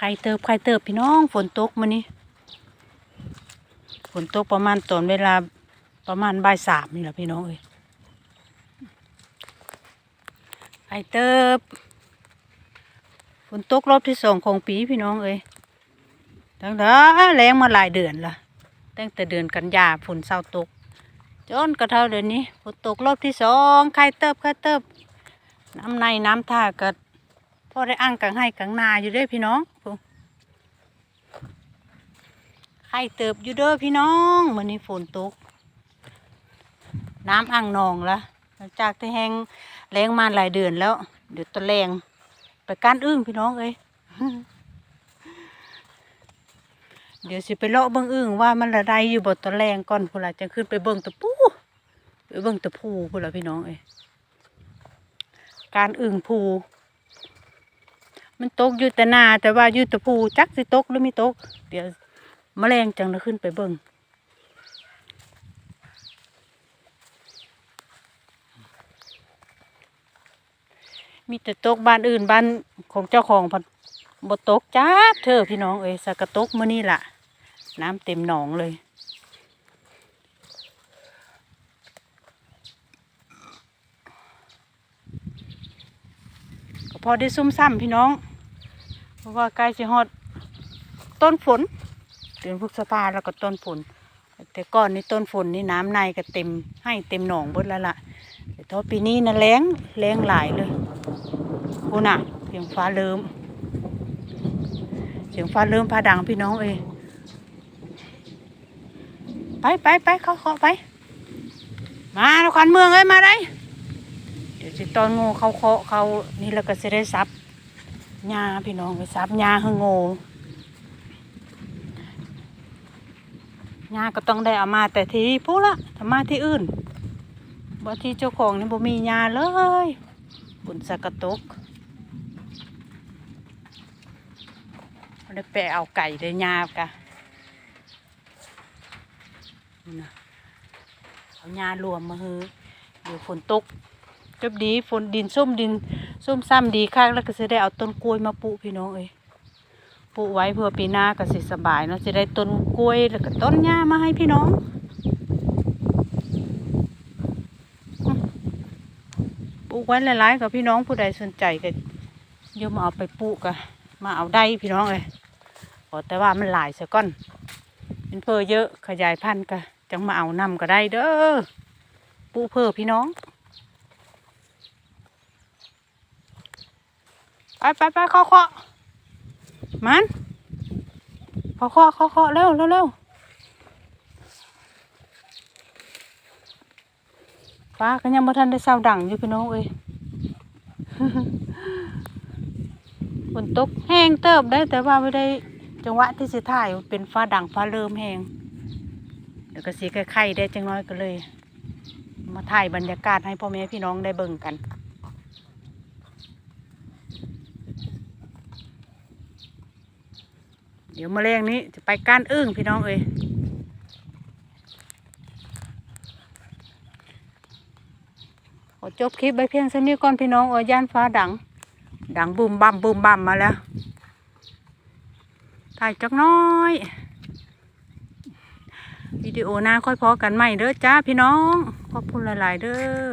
ใครเติบใครเติบพี่น้องฝนตกมานี่ฝนตกประมาณตอนเวลาประมาณบ่ายสามนี่แหละพี่น้องเอ้ยใครเติบฝนตกรอบที่สองของปีพี่น้องเอ้ยตั้งแต่แรงมาหลายเดือนละตั้งแต่เดือนกันยาฝนเศร้าตก จนกระเท่าเดือนนี้ฝนตกรอบที่สองใครเติบใครเติบน้ำในน้ำท่าก็พ อได้อ่างกังให้กังนาอยู่ด้อพี่น้องไข่เติบอยู่เด้อพี่น้องมื่อนี้ฝนตก น้ำอ่างนองละหลังจากที่แห้งแรงมาหลายเดือนแล้ว เดี๋ยวตะแรงไปก้านอึ้งพี่น้องเอ้ยเดี๋ยวสิไปเลาะเบิ่งอึ้งว่ามันละไดอยู่บนตะแรงก่อนพุ่นละจะขึ้นไปเบิ่งตะปูไปเบิ่งตะพูพุ่นละพี่น้องเอ้ยการอึ่งผู มันตกอยู่แต่นาแต่ว่าอยู่แต่ผูจักสิตกหรือไม่ตก เดี๋ยวแมลงจังจะขึ้นไปเบิ่งมีแต่ตกบ้านอื่นบ้านของเจ้าของพันบตกจ้าเธอพี่น้องเอ้ยสกกะตกมื่อนี่ล่ะ น้ำเต็มหนองเลย ก็พอได้ซุ่มซ้ำพี่น้อง ราะว่าใกล้จะฮอดต้นฝนเดือนพฤษภาแล้วก็ต้นฝน แต่ก่อนนี่ต้นฝนนี่น้ำในก็เต็มให้เต็มหนองเบดแล้วล่ะแต่ทอปีนี้นะแรงแรงหลายเลยโอ้น่ะเสียงฟ้าเริ่มเสียงฟ้าเริ่มพาดังพี่น้องเอ้ไปไปไปเขาเขาไป มาแล้วขวัญเมืองเอ้ยมาได้ เดี๋ยวสิตอนงูเขาเคาะเขานี่แล้วก็จะได้ซับ หญ้าพี่น้องไปซับหญ้าห้งูหญ้าก็ต้องได้เอามาแต่ที่พูดละถ้ามาที่อื่นบ่ที่เจ้าของนี่บ่มีหญ้าเลยบุญสะกะตกเอาได้แปเอาไก่ได้หญ้ากะนะเอาหญ้ารวมมาฮือเดี๋ยวฝนตกจบดีฝนดินส้มดิน ส้มซ้ำดีข้างแล้วก็จะได้เอาต้นกล้วยมาปลูกพี่น้องเอ้ยปลูกไว้เพื่อปีหน้าก็สิสบายเนาะจะได้ต้นกล้วยแล้วก็ต้นหญ้ามาให้พี่น้องปลูกไว้หลายๆกับพี่น้องผู้ใดสนใจก็ยมมาเอาไปปลูกกันมาเอาได้พี่น้องเอ้ยขอแต่ว่ามันหลายเสียก่อนเป็นเพอเยอะขยายพันธุ์ก็จังมาเอานำก็ได้เด้อปูเพอพี่น้อง ไปไปไปเคาะเคาะมันเคาะเคาะเคาะเคาะเร็วเร็วเร็วฟ้าก็ยังบ่ทันได้เศร้าดังอยู่พี่น้องเอ้ยฝนตกแห้งเติบได้แต่ว่าไม่ได้จังหวะที่สิถ่ายเป็นฟ้าดังฟ้าเริ่มแห้งเดี๋ยวก็สีไข่ๆได้จังน้อยก็เลย มาถ่ายบรรยากาศให้พ่อแม่พี่น้องได้เบิ่งกัน เดี๋ยวมาแรงนี้จะไปก้านอึ้งพี่น้องเอ้ยขอจบคลิปไปเพียงเท่านี้ก่อนพี่น้องเอ้ยย่านฟ้าดัง ดังบูมบัมบูมบัมมาแล้วถ่ายจักน้อยวิดีโอหน้าค่อยพอกันใหม่เด้อจ้าพี่น้อง ขอบคุณหลาย ๆ เด้อ